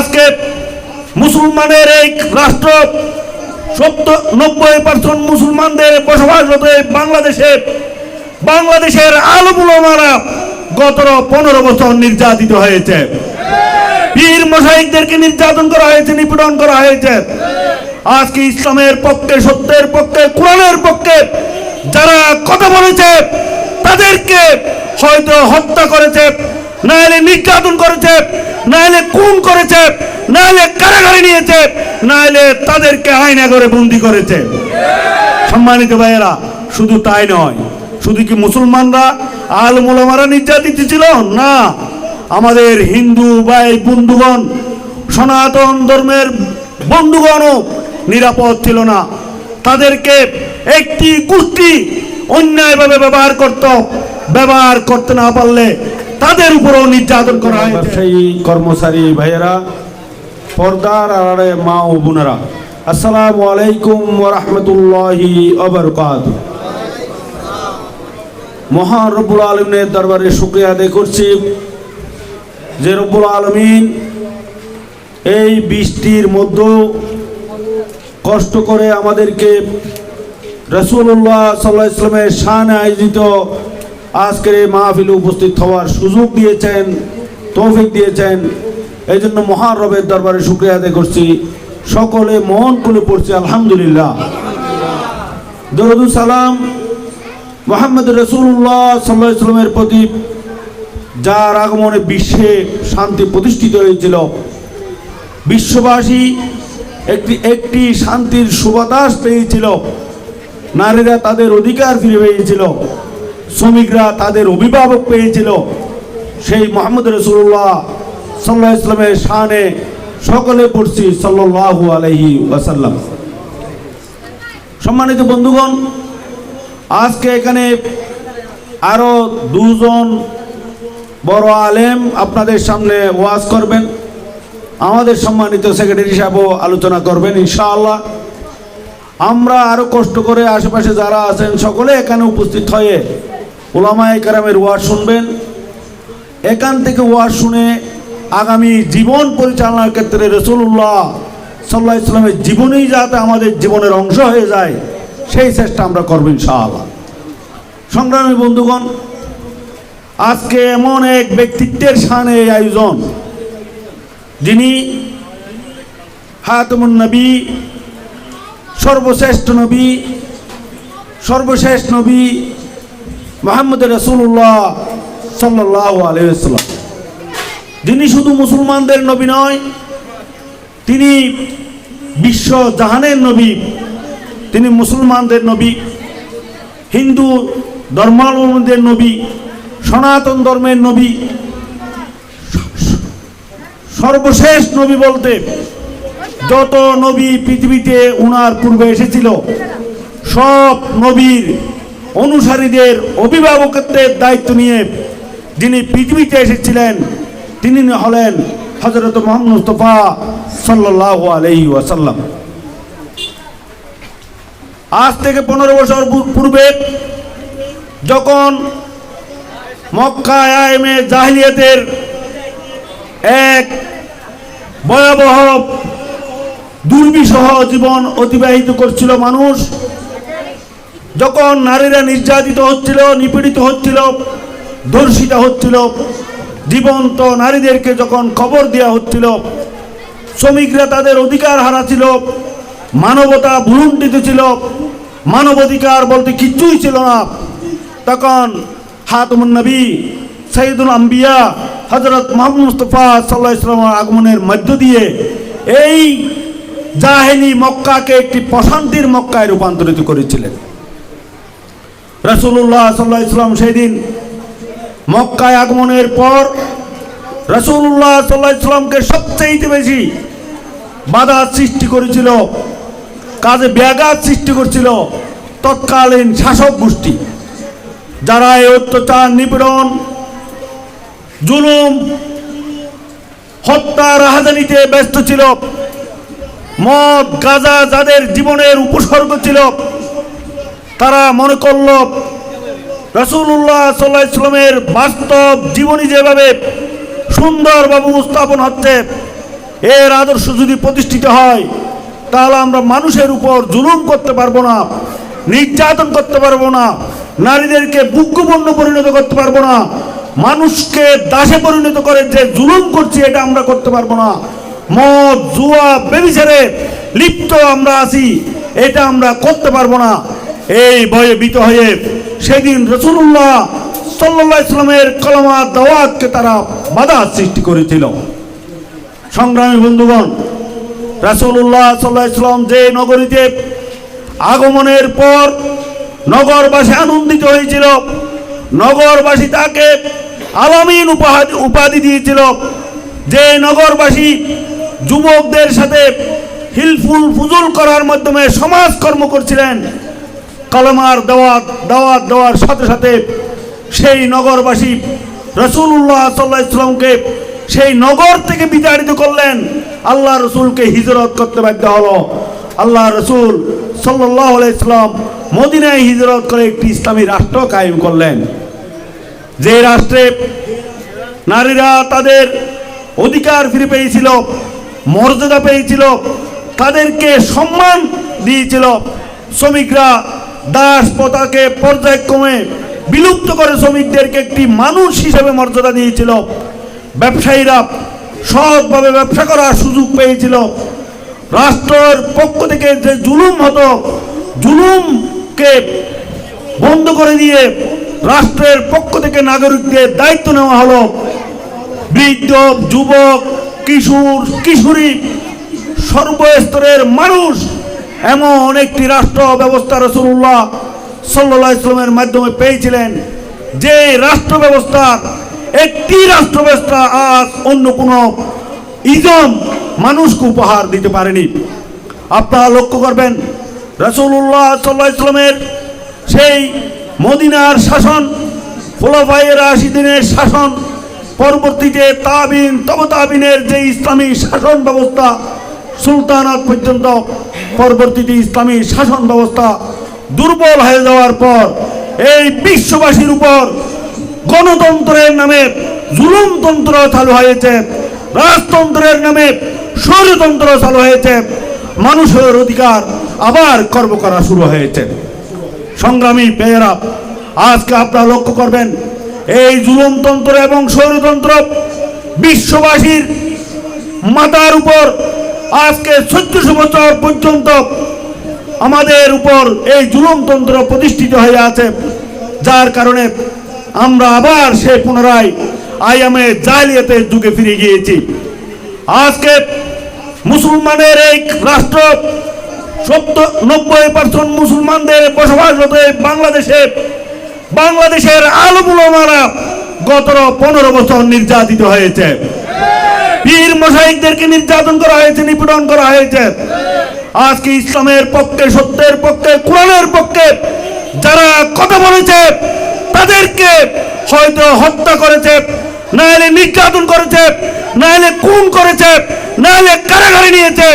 আজকে মুসলমানের এই রাষ্ট্র সত্তর, নব্বই পার্সেন্ট মুসলমানদের বসবাসরত বাংলাদেশে। বাংলাদেশের আলমুলমারা গত পনেরো বছর নির্যাতিত হয়েছে। পীর মশাইকদেরকে নির্যাতন করা হয়েছে, নিপীড়ন করা হয়েছে। আজকে ইসলামের পক্ষে, সত্যের পক্ষে, কোরআনের পক্ষে যারা কথা বলেছে, তাদেরকে হয়তো হত্যা করেছে। নাহলে নির্যাতন করেছে, নাহলে খুন করেছে, নাহলে কারাগারে নিয়েছে, নাহলে তাদেরকে আয়না করে বন্দি করেছে। সম্মানিত ভাইয়েরা, শুধু তাই নয়, শুধু কি মুসলমানরা আল মোলামারা নির্যাতিত ছিল? না, আমাদের হিন্দু ভাই বন্ধুগণ, সনাতন ধর্মের বন্ধুগণও নিরাপদ ছিল না। তাদেরকে একটি গোষ্ঠী অন্যায়ভাবে ব্যবহার করত, ব্যবহার করতে না পারলে তাদের উপরও নির্যাতন করা হয় ব্যবসায়ী কর্মচারী ভাইয়েরা পর্দার আড়ালে মা ও বোনেরা আসসালামু আলাইকুম রহমতুল্লাহি অবরকাত মহান রব্বুল আলমিনের দরবারে শুক্রিয়া আদায় করছি। যে রব্বুল আলমিন এই বৃষ্টির মধ্যেও কষ্ট করে আমাদেরকে রসুল্লাহ সাল্লাহ ইসলামের শানে আয়োজিত আজকের এই মাহফিলে উপস্থিত হওয়ার সুযোগ দিয়েছেন, তৌফিক দিয়েছেন। এই জন্য মহান রবের দরবারে শুক্রিয়া আদায় করছি। সকলে মন খুলে পড়ছি, আলহামদুলিল্লাহ। দরুদ সালাম মোহাম্মদ রসুল্লাহ সাল্লাহ ইসলামের প্রতি, যার আগমনে বিশ্বে শান্তি প্রতিষ্ঠিত হয়েছিল। বিশ্ববাসী একটি একটি শান্তির সুবাতাস পেয়েছিল। নারীরা তাদের অধিকার ফিরে পেয়েছিল। শ্রমিকরা তাদের অভিভাবক পেয়েছিল। সেই মোহাম্মদ রসুল্লাহ সাল্লাহ ইসলামের শানে সকলে পড়ছি সাল্লাহু আলহি ওয়াসাল্লাম। সম্মানিত বন্ধুগণ, আজকে এখানে আরও দুজন বড় আলেম আপনাদের সামনে ওয়াজ করবেন। আমাদের সম্মানিত সেক্রেটারি সাহেবও আলোচনা করবেন ইনশাআল্লাহ। আমরা আরও কষ্ট করে আশেপাশে যারা আছেন সকলে এখানে উপস্থিত হয়ে ওলামায়ে কারামের ওয়াজ শুনবেন। এখান থেকে ওয়াজ শুনে আগামী জীবন পরিচালনার ক্ষেত্রে রসুল্লাহ সাল্লাহ ইসলামের জীবনেই যাতে আমাদের জীবনের অংশ হয়ে যায়, সেই চেষ্টা আমরা করব ইনশাআল্লাহ। সংগ্রামী বন্ধুগণ, আজকে এমন এক ব্যক্তিত্বের সানে এই আয়োজন। যিনি হাতমুন নবী, সর্বশ্রেষ্ঠ নবী সর্বশেষ নবী মোহাম্মদ রসুল্লাহ সাল্লাহ আলহাম যিনি শুধু মুসলমানদের নবী নয়, তিনি বিশ্ব জাহানের নবী, তিনি মুসলমানদের নবী, হিন্দু ধর্মাবলম্বীদের নবী, সনাতন ধর্মের নবী, সর্বশেষ নবী বলতে যত নবী পৃথিবীতে উনার পূর্বে এসেছিল, সব নবীর অনুসারীদের অভিভাবকত্বের দায়িত্ব নিয়ে যিনি পৃথিবীতে এসেছিলেন, তিনি হলেন হজরত মোহাম্মদ মুস্তফা সাল্লাহ আলহি ওয়াসাল্লাম। আজ থেকে পনেরো বছর পূর্বে যখন মক্কা আইমে জাহিলিয়াতের এক ভয়াবহ দুর্বিষহ জীবন অতিবাহিত করছিল মানুষ যখন নারীরা নির্যাতিত হচ্ছিল, নিপীড়িত হচ্ছিল ধর্ষিত হচ্ছিল, জীবন্ত নারীদেরকে যখন খবর দেওয়া হচ্ছিল, শ্রমিকরা তাদের অধিকার হারাছিল মানবতা ভুলুণ্ঠিত ছিল, মানবাধিকার বলতে কিচ্ছুই ছিল না। তখন হাতমুন নবী সঈদুল আম্বিয়া হজরত মোহাম্মদ মুস্তফা সাল্লাহ ইসলামের আগমনের মধ্য দিয়ে এই জাহেলি মক্কাকে একটি প্রশান্তির মক্কায় রূপান্তরিত করেছিলেন। রসুল্লাহ সাল্লাহ ইসলাম সেদিন মক্কায় আগমনের পর রসুল্লাহ সাল্লাহ ইসলামকে সবচেয়ে বেশি বাধা সৃষ্টি করেছিল, কাজে ব্যাঘাত সৃষ্টি করছিল তৎকালীন শাসক গোষ্ঠী, যারা এই অত্যাচার, নিপীড়ন, জুলুম, হত্যা, রাহাজানিতে ব্যস্ত ছিল, মদ, গাজা যাদের জীবনের উপসর্গ ছিল তারা মনে করল রসুল্লাহ সাল্লাহ ইসলামের বাস্তব জীবনী যেভাবে সুন্দরভাবে উপস্থাপন হচ্ছে, এর আদর্শ যদি প্রতিষ্ঠিত হয়, তাহলে আমরা মানুষের উপর জুলুম করতে পারব না, নির্যাতন করতে পারব না, নারীদেরকে বুকপণ্য পরিণত করতে পারব না, মানুষকে দাসে পরিণত করে যে জুলুম করছি এটা আমরা করতে পারব না। মদ, জুয়া, বেবিচারে লিপ্ত আমরা আছি, এটা আমরা করতে পারব না। এই ভয়ে বিত হয়ে সেদিন রসুল্লাহ সাল্লাহ ইসলামের কলমা দাওয়াতকে তারা বাধা সৃষ্টি করেছিল। সংগ্রামী বন্ধুগণ, রাসূলুল্লাহ সাল্লাহ ইসলাম যে নগরীতে আগমনের পর নগরবাসী আনন্দিত হয়েছিল। নগরবাসী তাকে আলামিন উপাধি উপাধি দিয়েছিল। যে নগরবাসী যুবকদের সাথে হিলফুল ফুজুল করার মাধ্যমে সমাজকর্ম করছিলেন কলমার দাওয়াত দাওয়াত দেওয়ার সাথে সাথে সেই নগরবাসী রসুল্লাহ সাল্লাহ ইসলামকে সেই নগর থেকে বিতাড়িত করলেন। আল্লাহ রসুলকে হিজরত করতে বাধ্য হলো। আল্লাহ রসুল সাল্লাহ ইসলাম মদিনায় হিজরত করে একটি ইসলামী রাষ্ট্র কায়েম করলেন। যে রাষ্ট্রে নারীরা তাদের অধিকার ফিরে পেয়েছিল, মর্যাদা পেয়েছিল, তাদেরকে সম্মান দিয়েছিল, শ্রমিকরা দাস প্রথাকে পর্যায়ক্রমে বিলুপ্ত করে শ্রমিকদেরকে একটি মানুষ হিসেবে মর্যাদা দিয়েছিল। ব্যবসায়ীরা সৎভাবে ব্যবসা করার সুযোগ পেয়েছিল। রাষ্ট্রের পক্ষ থেকে যে জুলুম হতো, জুলুমকে বন্ধ করে দিয়ে রাষ্ট্রের পক্ষ থেকে নাগরিকদের দায়িত্ব নেওয়া হলো। বৃদ্ধ, যুবক, কিশোর, কিশোরী সর্বস্তরের মানুষ এমন একটি রাষ্ট্র ব্যবস্থা রসুল্লাহ সাল্লাহ ইসলামের মাধ্যমে পেয়েছিলেন, যে রাষ্ট্র ব্যবস্থা, একটি রাষ্ট্র ব্যবস্থা আজ অন্য কোনো ইজম মানুষকে উপহার দিতে পারেনি। আপনারা লক্ষ্য করবেন রসুল্লাহ সাল্লাহ ইসলামের সেই মদিনার শাসন ফোলাফাইয়ের আশি দিনের শাসন, পরবর্তীতে তাবিন, তব তাবিনের যে ইসলামী শাসন ব্যবস্থা সুলতানাত পর্যন্ত পরবর্তীতে ইসলামী শাসন ব্যবস্থা দুর্বল হয়ে যাওয়ার পর এই বিশ্ববাসীর উপর গণতন্ত্রের নামে জুলুমতন্ত্র চালু হয়েছে, রাজতন্ত্রের নামে স্বৈরতন্ত্র চালু হয়েছে, মানুষের অধিকার আবার কর্ম করা শুরু হয়েছে। সংগ্রামী পেয়েরা আজকে আপনারা লক্ষ্য করবেন, এই জুলুমতন্ত্র এবং স্বৈরতন্ত্র বিশ্ববাসীর মাথার উপর আজকে চোদ্দশো বছর পর্যন্ত আমাদের উপর এই জুলুমতন্ত্র প্রতিষ্ঠিত হয়ে আছে। যার কারণে আমরা আবার সে পুনরায় আইএমএ জালিয়াতের যুগে ফিরে গিয়েছি। আজকে মুসলমানের এই রাষ্ট্র সত্তর নব্বই পার্সেন্ট মুসলমানদের বসবাসরত বাংলাদেশে। বাংলাদেশের আলমুলমারা গত পনেরো বছর নির্যাতিত হয়েছে। পীর মশাইকদেরকে নির্যাতন করা হয়েছে, নিপীড়ন করা হয়েছে। আজকে ইসলামের পক্ষে, সত্যের পক্ষে, কোরআনের পক্ষে যারা কথা বলেছে, তাদেরকে হয়তো হত্যা করেছে নাহলে নির্যাতন করেছে নাহলে খুন করেছে নাহলে কারাগারে নিয়েছে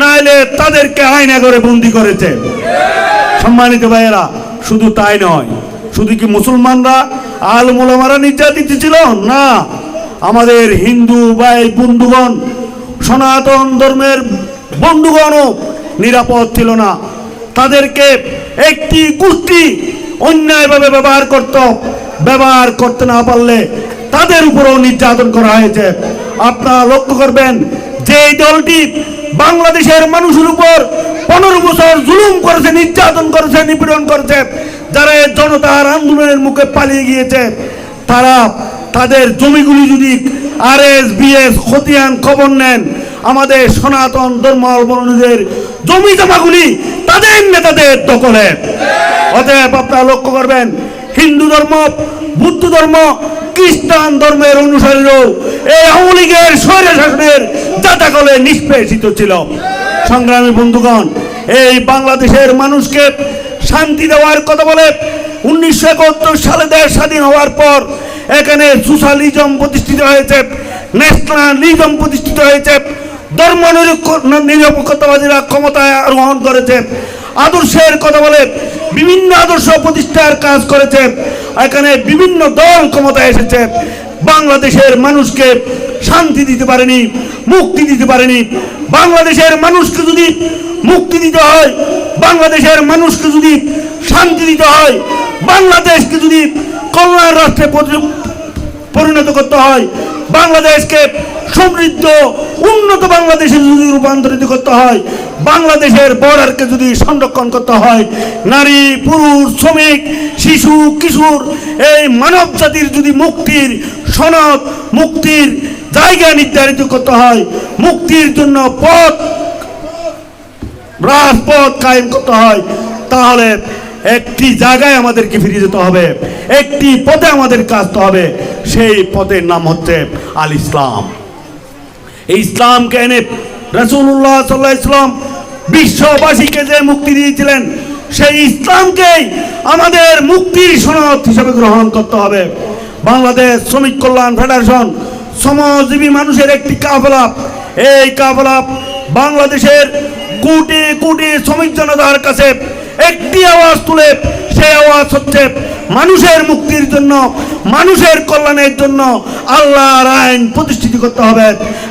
নাহলে তাদেরকে আয়না করে বন্দি করেছে। সম্মানিত ভাইয়েরা, শুধু তাই নয়, শুধু কি মুসলমানরা আল মোলামারা নির্যাতিত ছিল? না আমাদের হিন্দু ভাই বন্ধুগণ, সনাতন ধর্মের বন্ধুগণও নিরাপদ ছিল না। তাদেরকে একটি গোষ্ঠী অন্যায়ভাবে ব্যবহার করত, ব্যবহার করতে না পারলে তাদের উপরও নির্যাতন করা হয়েছে। আপনারা লক্ষ্য করবেন যে দলটি বাংলাদেশের মানুষের উপর পনেরো বছর জুলুম করেছে, নির্যাতন করেছে, নিপীড়ন করেছে, যারা জনতার আন্দোলনের মুখে পালিয়ে গিয়েছে, তারা তাদের জমিগুলি যদি আর এস বিএস খতিয়ান খবর নেন, আমাদের সনাতন ধর্মাবলম্বীদের জমি জমাগুলি তাদের নেতাদের দখলে। অতএব আপনারা লক্ষ্য করবেন, হিন্দু ধর্ম, বুদ্ধ ধর্ম, খ্রিস্টান ধর্মের অনুসারীরাও এই আওয়ামী লীগের স্বৈর শাসনের জাতাকলে নিষ্পেষিত ছিল। সংগ্রামী বন্ধুগণ, এই বাংলাদেশের মানুষকে শান্তি দেওয়ার কথা বলে উনিশশো একাত্তর সালে দেশ স্বাধীন হওয়ার পর এখানে সোশ্যালিজম প্রতিষ্ঠিত হয়েছে, ন্যাশনালিজম প্রতিষ্ঠিত হয়েছে ধর্ম নিরপেক্ষতাবাদীরা ক্ষমতায় আরোহণ করেছে, আদর্শের কথা বলে বিভিন্ন আদর্শ প্রতিষ্ঠার কাজ করেছে, এখানে বিভিন্ন দল ক্ষমতায় এসেছে, বাংলাদেশের মানুষকে শান্তি দিতে পারেনি, মুক্তি দিতে পারেনি, বাংলাদেশের মানুষকে যদি মুক্তি দিতে হয়, বাংলাদেশের মানুষকে যদি শান্তি দিতে হয়, বাংলাদেশকে যদি কল্যাণ রাষ্ট্রে পরিণত করতে হয়। বাংলাদেশকে সমৃদ্ধ, উন্নত বাংলাদেশে যদি রূপান্তরিত করতে হয়, বাংলাদেশের বর্ডারকে যদি সংরক্ষণ করতে হয়, নারী, পুরুষ, শ্রমিক, শিশু, কিশোর, এই মানব জাতির যদি মুক্তির সনদ, মুক্তির জায়গা নির্ধারিত করতে হয়, মুক্তির জন্য পথ, রাজপথ কায়েম করতে হয়, তাহলে একটি জায়গায় আমাদেরকে ফিরে যেতে হবে, একটি পথে আমাদের কাজতে হবে, সেই পথের নাম হচ্ছে আল ইসলাম। এই ইসলামকে এনে রসুল্লাহ সাল্লাহ ইসলাম বিশ্ববাসীকে যে মুক্তি দিয়েছিলেন, সেই ইসলামকেই আমাদের মুক্তির সনদ হিসেবে গ্রহণ করতে হবে। বাংলাদেশ শ্রমিক কল্যাণ ফেডারেশন শ্রমজীবী মানুষের একটি কাফেলা, এই কাফেলা বাংলাদেশের কোটি কোটি শ্রমিক জনতার কাছে একটি আওয়াজ তুলে, সেই আওয়াজ হচ্ছে মানুষের মুক্তির জন্য, মানুষের কল্যাণের জন্য আল্লাহর আইন প্রতিষ্ঠিত করতে হবে।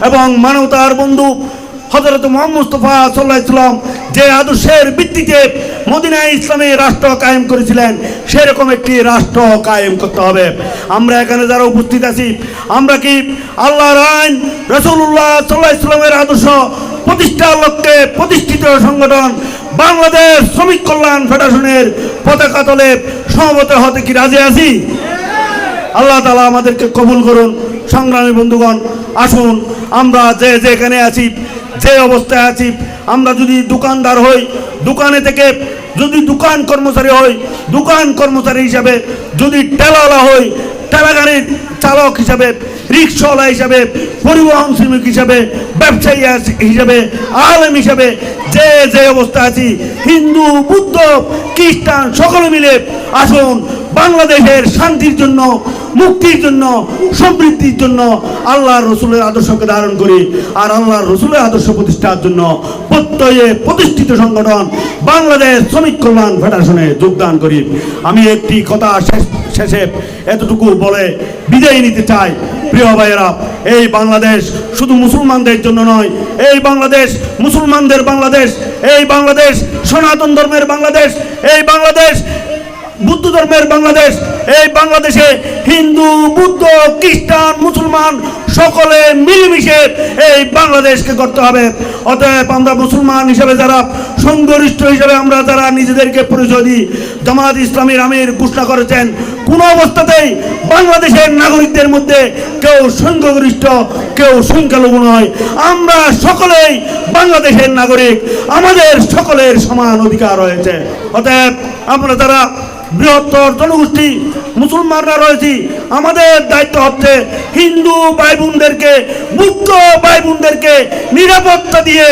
এবং মানবতার বন্ধু হজরত মোহাম্মদ মুস্তফা সাল্লাহ যে আদর্শের ভিত্তিতে মদিনা ইসলামী রাষ্ট্র কায়েম করেছিলেন, সেরকম একটি রাষ্ট্র কায়েম করতে হবে। আমরা এখানে যারা উপস্থিত আছি, আমরা কি আল্লাহর আইন রসুল্লাহ সাল্লাহ ইসলামের আদর্শ প্রতিষ্ঠার লক্ষ্যে প্রতিষ্ঠিত সংগঠন বাংলাদেশ শ্রমিক কল্যাণ ফেডারেশনের পতাকা তলে সমবেত হতে কি রাজি আছি? আল্লাহ তালা আমাদেরকে কবুল করুন। সংগ্রামী বন্ধুগণ, আসুন, আমরা যে যেখানে আছি, যে অবস্থায় আছি, আমরা যদি দোকানদার হই, দোকানে থেকে যদি দোকান কর্মচারী হই, দোকান কর্মচারী হিসাবে যদি টেলাওয়ালা হই টেলা গাড়ির চালক হিসাবে রিক্সাওয়ালা হিসাবে, পরিবহন শ্রমিক হিসাবে, ব্যবসায়ী হিসাবে, আলেম হিসাবে, যে যে অবস্থা আছি, হিন্দু, বুদ্ধ, খ্রিস্টান, সকলে মিলে আসুন বাংলাদেশের শান্তির জন্য, মুক্তির জন্য, সমৃদ্ধির জন্য আল্লাহর রসুলের আদর্শকে ধারণ করি আর আল্লাহর রসুলের আদর্শ প্রতিষ্ঠার জন্য প্রত্যয়ে প্রতিষ্ঠিত সংগঠন বাংলাদেশ শ্রমিক কল্যাণ ফেডারেশনে যোগদান করি। আমি একটি কথা শেষ শেষে এতটুকু বলে বিদায় নিতে চাই। প্রিয় ভাইয়েরা, এই বাংলাদেশ শুধু মুসলমানদের জন্য নয়, এই বাংলাদেশ মুসলমানদের বাংলাদেশ, এই বাংলাদেশ সনাতন ধর্মের বাংলাদেশ, এই বাংলাদেশ বুদ্ধ ধর্মের বাংলাদেশ, এই বাংলাদেশে হিন্দু, বুদ্ধ, খ্রিস্টান, মুসলমান সকলে মিলেমিশে এই বাংলাদেশকে করতে হবে। অতএব আমরা মুসলমান হিসেবে যারা, সংগরিষ্ঠ হিসেবে আমরা যারা নিজেদেরকে পরিচয় দিই জামাত ইসলামীর আমির ঘোষণা করেছেন, কোনো অবস্থাতেই বাংলাদেশের নাগরিকদের মধ্যে কেউ সংখ্যাগরিষ্ঠ, কেউ সংখ্যালঘু নয়। আমরা সকলেই বাংলাদেশের নাগরিক, আমাদের সকলের সমান অধিকার রয়েছে। অতএব আমরা যারা বৃহত্তর জনগোষ্ঠী মুসলমানরা রয়েছি। আমাদের দায়িত্ব হচ্ছে হিন্দু ভাই বোনদেরকে বুদ্ধ ভাই বোনদেরকে নিরাপত্তা দিয়ে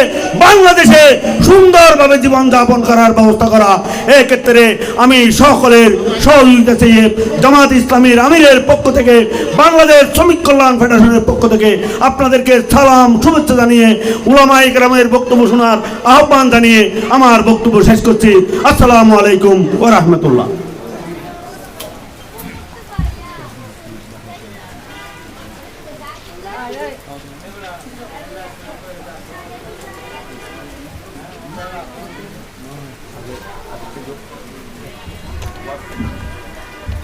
বাংলাদেশে সুন্দরভাবে জীবনযাপন করার ব্যবস্থা করা। এক্ষেত্রে আমি সকলের সহযোগিতা চেয়ে জামাত ইসলামীর আমিরের পক্ষ থেকে, বাংলাদেশ শ্রমিক কল্যাণ ফেডারেশনের পক্ষ থেকে আপনাদেরকে সালাম, শুভেচ্ছা জানিয়ে উলামাই গ্রামের বক্তব্য শোনার আহ্বান জানিয়ে আমার বক্তব্য শেষ করছি। আসসালামু আলাইকুম ও রহমতুল্লাহ।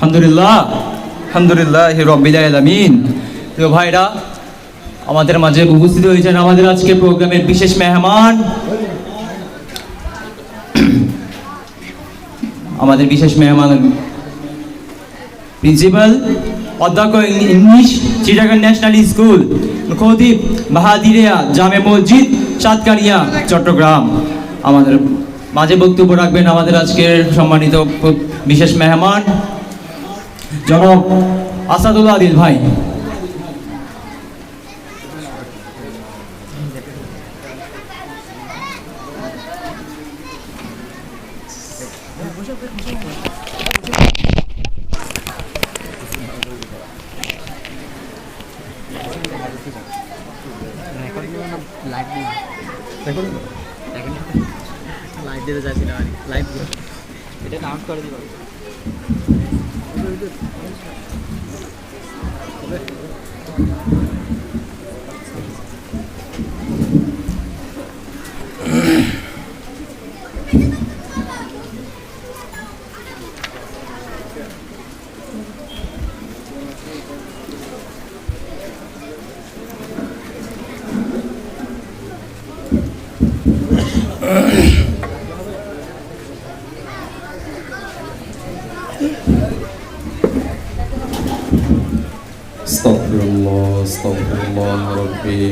আলহামদুলিল্লাহ আলহামদুলিল্লাহ রব্বিল আলামিন। প্রিয় ভাইরা, আমাদের মাঝে উপস্থিত হয়েছেন আমাদের আজকে প্রোগ্রামের বিশেষ মেহমান। আমাদের বিশেষ মেহমান প্রিন্সিপাল, অধ্যক্ষ ইং- ইংলিশ চিটাগাং ন্যাশনাল স্কুল খতিব বাহাদিরিয়া জামে মসজিদ সাতকারিয়া চট্টগ্রাম। আমাদের মাঝে বক্তব্য রাখবেন আমাদের আজকের সম্মানিত বিশেষ মেহমান। জনাব আসাদুল্লাহ আদিল ভাই। লাইভ দিতে চাইছিলাম আর লাইভ এটা নাউন্স করে দিবা। Öldür. Evet.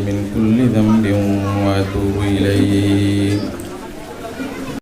من كل